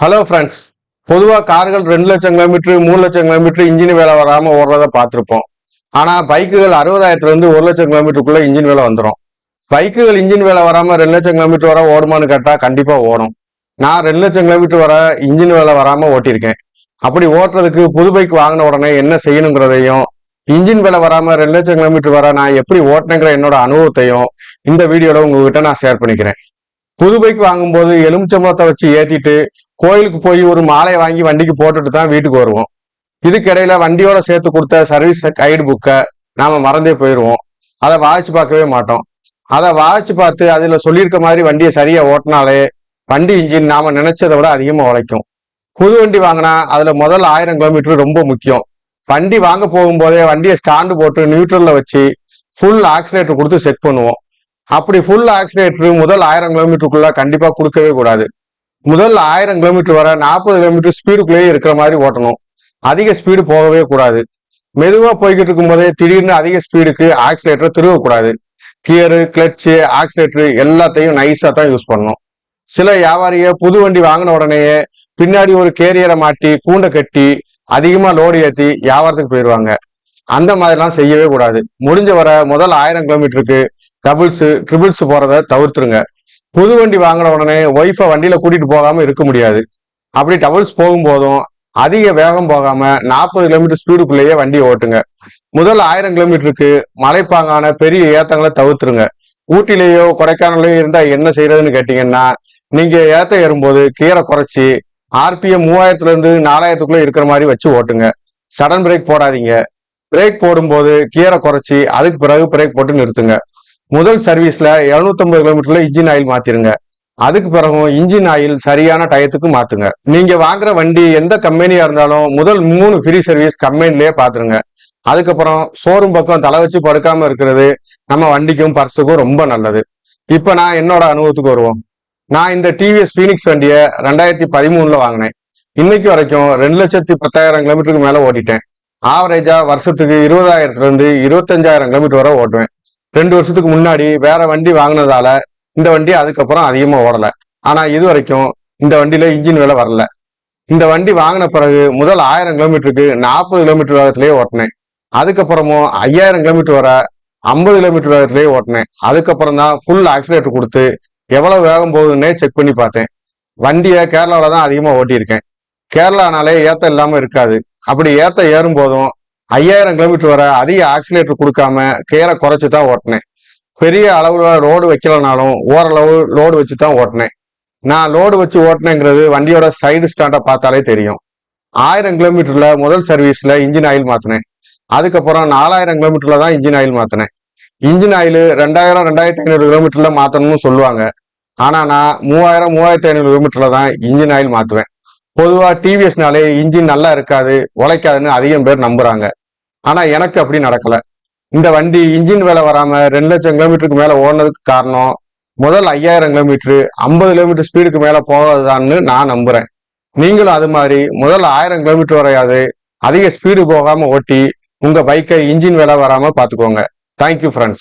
Hello friends பொதுவாக கார்கள் ரெண்டு லட்சம் கிலோமீட்டர் மூணு லட்சம் கிலோமீட்டர் இன்ஜின் வேலை வராமல் ஓடுறத பார்த்துருப்போம். ஆனால் பைக்குகள் அறுபதாயிரத்துலேருந்து ஒரு லட்சம் கிலோமீட்டருக்குள்ளே இன்ஜின் வேலை வந்துடும் பைக்குகள் இன்ஜின் வேலை வராமல் ரெண்டு லட்சம் கிலோமீட்டர் வர ஓடுமான்னு கேட்டால் கண்டிப்பாக ஓடும். நான் ரெண்டு லட்சம் கிலோமீட்டர் வர இன்ஜின் வேலை வராமல் ஓட்டியிருக்கேன். அப்படி ஓட்டுறதுக்கு புது பைக் வாங்கின உடனே என்ன செய்யணுங்கிறதையும் இன்ஜின் வேலை வராமல் ரெண்டு லட்சம் கிலோமீட்டர் வர நான் எப்படி ஓட்டினேங்கிற என்னோட அனுபவத்தையும் இந்த வீடியோவில் உங்ககிட்ட நான் ஷேர் பண்ணிக்கிறேன். புது பைக் வாங்கும்போது எலுமிச்சம்பழத்தை வச்சு ஏத்திட்டு கோயிலுக்கு போய் ஒரு மாலையை வாங்கி வண்டிக்கு போட்டுட்டு தான் வீட்டுக்கு வருவோம். இதுக்கிடையில வண்டியோட சேர்த்து கொடுத்த சர்வீஸ் கைடு புக்கை நாம மறந்தே போயிடுவோம் அதை வாசிச்சு பார்க்கவே மாட்டோம். அதை வாசிச்சு பார்த்து அதில் சொல்லியிருக்க மாதிரி வண்டியை சரியா ஓட்டினாலே வண்டி இன்ஜின் நாம நினைச்சதை விட அதிகமாக உழைக்கும். புது வண்டி வாங்கினா அதுல முதல் ஆயிரம் கிலோமீட்டர் ரொம்ப முக்கியம். வண்டி வாங்க போகும்போதே வண்டியை ஸ்டாண்டு போட்டு நியூட்ரல்ல வச்சு ஃபுல் ஆக்சிலேட்டர் கொடுத்து செக் பண்ணுவோம். அப்படி ஃபுல் ஆக்சிலேட்டர் முதல் ஆயிரம் கிலோமீட்டருக்குள்ள கண்டிப்பா கொடுக்கவே கூடாது. முதல் ஆயிரம் கிலோமீட்டர் வர நாற்பது கிலோமீட்டர் ஸ்பீடுக்குள்ளேயே இருக்கிற மாதிரி ஓட்டணும். அதிக ஸ்பீடு போகவே கூடாது. மெதுவா போய்கிட்டு இருக்கும் போதே திடீர்னு அதிக ஸ்பீடுக்கு ஆக்சிலேட்டர் திருவக்கூடாது. கியரு கிளச்சு ஆக்சிலேட்டரு எல்லாத்தையும் நைஸா தான் யூஸ் பண்ணணும். சில வியாபாரிய புது வண்டி வாங்கின உடனேயே பின்னாடி ஒரு கேரியரை மாட்டி கூண்டை கட்டி அதிகமா லோடு ஏத்தி வியாபாரத்துக்கு போயிடுவாங்க. அந்த மாதிரிலாம் செய்யவே கூடாது. முடிஞ்ச வர முதல் ஆயிரம் கிலோமீட்டருக்கு டபுள்ஸு ட்ரிபிள்ஸ் போகிறத தவிர்த்துருங்க. புது வண்டி வாங்கின உடனே ஒய்ஃபை வண்டியில் கூட்டிகிட்டு போகாமல் இருக்க முடியாது. அப்படி டபுள்ஸ் போகும்போதும் அதிக வேகம் போகாம நாற்பது கிலோமீட்டர் ஸ்பீடுக்குள்ளேயே வண்டியை ஓட்டுங்க. முதல் ஆயிரம் கிலோமீட்டருக்கு மலைப்பாங்கான பெரிய ஏத்தங்களை தவிர்த்துருங்க. ஊட்டிலேயோ கொடைக்கானலையோ இருந்தா என்ன செய்யறதுன்னு கேட்டீங்கன்னா நீங்க ஏத்த ஏறும்போது கீரை குறைச்சி ஆர்பிஎம் மூவாயிரத்துல இருந்து நாலாயிரத்துக்குள்ள இருக்கிற மாதிரி வச்சு ஓட்டுங்க. சடன் பிரேக் போடாதீங்க. பிரேக் போடும்போது கீரை குறைச்சி அதுக்கு பிறகு பிரேக் போட்டு நிறுத்துங்க. முதல் சர்வீஸ்ல 750 கிலோமீட்டர்ல இன்ஜின் ஆயில் மாத்திருங்க. அதுக்கு பிறகும் இன்ஜின் ஆயில் சரியான டயத்துக்கு மாத்துங்க. நீங்க வாங்குற வண்டி எந்த கம்பெனியா இருந்தாலும் முதல் மூணு ஃப்ரீ சர்வீஸ் கம்பெனிலேயே பாத்துருங்க. அதுக்கப்புறம் ஷோரூம் பக்கம் தலை வச்சு படுக்காம இருக்கிறது நம்ம வண்டிக்கும் பர்ஸுக்கும் ரொம்ப நல்லது. இப்ப நான் என்னோட அனுபவத்துக்கு வருவோம். நான் இந்த டிவிஎஸ் ஃபீனிக்ஸ் வண்டியை ரெண்டாயிரத்தி பதிமூணுல வாங்கினேன். இன்னைக்கு வரைக்கும் ரெண்டு லட்சத்தி பத்தாயிரம் கிலோமீட்டருக்கு மேல ஓட்டிட்டேன். ஆவரேஜா வருஷத்துக்கு இருபதாயிரத்துல இருந்து இருபத்தஞ்சாயிரம் கிலோமீட்டர் வரை ஓட்டுவேன். ரெண்டு வருஷத்துக்கு முன்னாடி வேற வண்டி வாங்கினதால இந்த வண்டி அதுக்கப்புறம் அதிகமா ஓடல. ஆனா இது வரைக்கும் இந்த வண்டியில இன்ஜின் விலை வரல. இந்த வண்டி வாங்கின பிறகு முதல் ஆயிரம் கிலோமீட்டருக்கு நாற்பது கிலோமீட்டர் வேகத்திலேயே ஓட்டினேன். அதுக்கப்புறமும் ஐயாயிரம் கிலோமீட்டர் வர ஐம்பது கிலோமீட்டர் வேகத்திலேயே ஓட்டினேன். அதுக்கப்புறம் தான் ஃபுல் ஆக்சிலேட்டர் கொடுத்து எவ்வளவு வேகம் போகுதுன்னே செக் பண்ணி பார்த்தேன். வண்டியை கேரளாவில் தான் அதிகமாக ஓட்டியிருக்கேன். கேரளானாலே ஏத்த இல்லாமல் இருக்காது. அப்படி ஏத்த ஏறும் போதும் ஐயாயிரம் கிலோமீட்டர் வர அதிக ஆக்சிலேட்டர் கொடுக்காம கீரை குறைச்சி தான் ஓட்டினேன். பெரிய அளவில் ரோடு வைக்கலனாலும் ஓரளவு லோடு வச்சு தான் ஓட்டினேன். நான் லோடு வச்சு ஓட்டினேங்கிறது வண்டியோட சைடு ஸ்டாண்டை பார்த்தாலே தெரியும். ஆயிரம் கிலோமீட்டர்ல முதல் சர்வீஸ்ல இன்ஜின் ஆயில் மாத்தினேன். அதுக்கப்புறம் நாலாயிரம் கிலோமீட்டர்ல தான் இன்ஜின் ஆயில் மாத்தினேன். இன்ஜின் ஆயில் ரெண்டாயிரம் ரெண்டாயிரத்தி ஐநூறு கிலோமீட்டர்ல மாத்தணும்னு சொல்லுவாங்க. ஆனா நான் மூவாயிரம் மூவாயிரத்தி ஐநூறு கிலோமீட்டர்ல தான் இன்ஜின் ஆயில் மாத்துவேன். பொதுவா டிவிஎஸ்னாலே இன்ஜின் நல்லா இருக்காது உழைக்காதுன்னு அதிகம் பேர் நம்புறாங்க. ஆனா எனக்கு அப்படி நடக்கல. இந்த வண்டி இன்ஜின் வேலை வராம ரெண்டு லட்சம் கிலோமீட்டருக்கு மேல ஓடுனதுக்கு காரணம் முதல் ஐயாயிரம் கிலோமீட்டரு ஐம்பது கிலோமீட்டர் ஸ்பீடுக்கு மேல போகாதுதான்னு நான் நம்புறேன். நீங்களும் அது மாதிரி முதல் ஆயிரம் கிலோமீட்டர் வரையாது அதிக ஸ்பீடு போகாம ஓட்டி உங்க பைக்கை இன்ஜின் வேலை வராம பாத்துக்கோங்க தேங்க்யூ ஃப்ரெண்ட்ஸ்